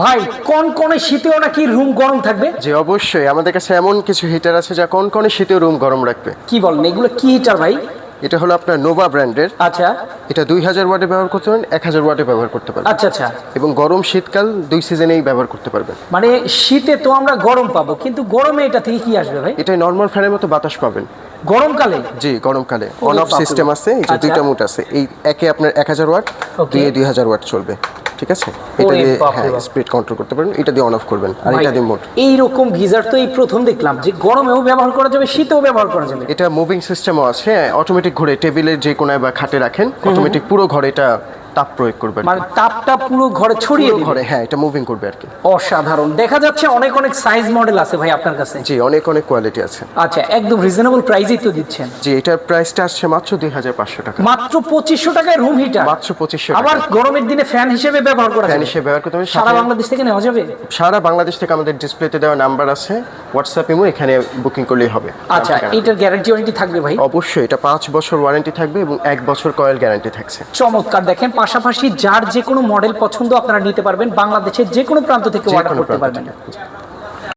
ভাই কোন কোন শীতেও নাকি রুম গরম থাকবে? যে অবশ্যই। আমাদের কাছে এমন কিছু হিটার আছে যা কোন কোন শীতে রুম গরম রাখবে। কি বলেন এগুলো কি হিটার ভাই? এটা হলো আপনার নোভা ব্র্যান্ডের আচ্ছা। এটা দুই হাজার ওয়াটে ব্যবহার করতে পারেন এক হাজার ওয়াটে ব্যবহার করতে পারবেন আচ্ছা আচ্ছা। এবং গরম শীতকাল দুই সিজনেই ব্যবহার করতে পারবেন। মানে শীতে তো আমরা গরম পাবো কিন্তু গরমে এটা থেকে কি আসবে ভাই? এটা নর্মাল ফ্যানের মতো বাতাস পাবেন। গরমকালে? জি গরমকালে। অন অফ সিস্টেম আছে এই যে আচ্ছা। দুইটা মুট আছে। এই একে আপনার এক হাজার ওয়াট. দুইয়ে দুই হাজার ওয়াট চলবে। ঠিক আছে? এটা দিয়ে হ্যাঁ স্পিড কন্ট্রোল করতে পারবেন এটা দিয়ে অন অফ করবেন আর এটা দিয়ে মোট এইরকম গিজার তো এই প্রথম দেখলাম যে গরমেও ব্যবহার করা যাবে শীতেও ব্যবহার করা যাবে। এটা মুভিং সিস্টেমও আছে অটোমেটিক ঘুরে টেবিলের যে কোনায় বা খাটে রাখেন অটোমেটিক পুরো ঘরে এটা তাপ প্রয়োগ করবে মানে তাপটা পুরো ঘরে ছড়িয়ে ঘরে হ্যাঁ এটা মুভিং করবে আর কি। অসাধারণ। দেখা যাচ্ছে অনেক অনেক সাইজ মডেল আছে ভাই আপনার কাছে। জি অনেক অনেক কোয়ালিটি আছে। আচ্ছা একদম রিজনেবল প্রাইসেই তো দিচ্ছেন। জি এটার প্রাইসটা আসছে মাত্র দুই হাজার পাঁচশো টাকা। মাত্র পঁচিশশো টাকায় রুম হিটার মাত্র পঁচিশশো আবার গরমের দিনে ফ্যান হিসেবে ব্যবহার করা ফ্যান হিসেবে ব্যবহার করতে সারা বাংলাদেশ থেকে নেওয়া যাবে? সারা বাংলাদেশ থেকে আমাদের ডিসপ্লেতে দেওয়া নাম্বার আছে। হোয়াটসঅ্যাপ ইমো এখানে বুকিং করলেই হবে। আচ্ছা এটার গ্যারান্টি ওয়ারেন্টি থাকবে ভাই? অবশ্যই এটা পাঁচ বছর ওয়ারেন্টি থাকবে এবং এক বছর কয়েল গ্যারান্টি থাকছে। চমৎকার দেখেন পাশাপাশি যার যে কোনো মডেল পছন্দ আপনারা নিতে পারবেন বাংলাদেশের যে কোনো প্রান্ত থেকে অর্ডার করতে পারবেন।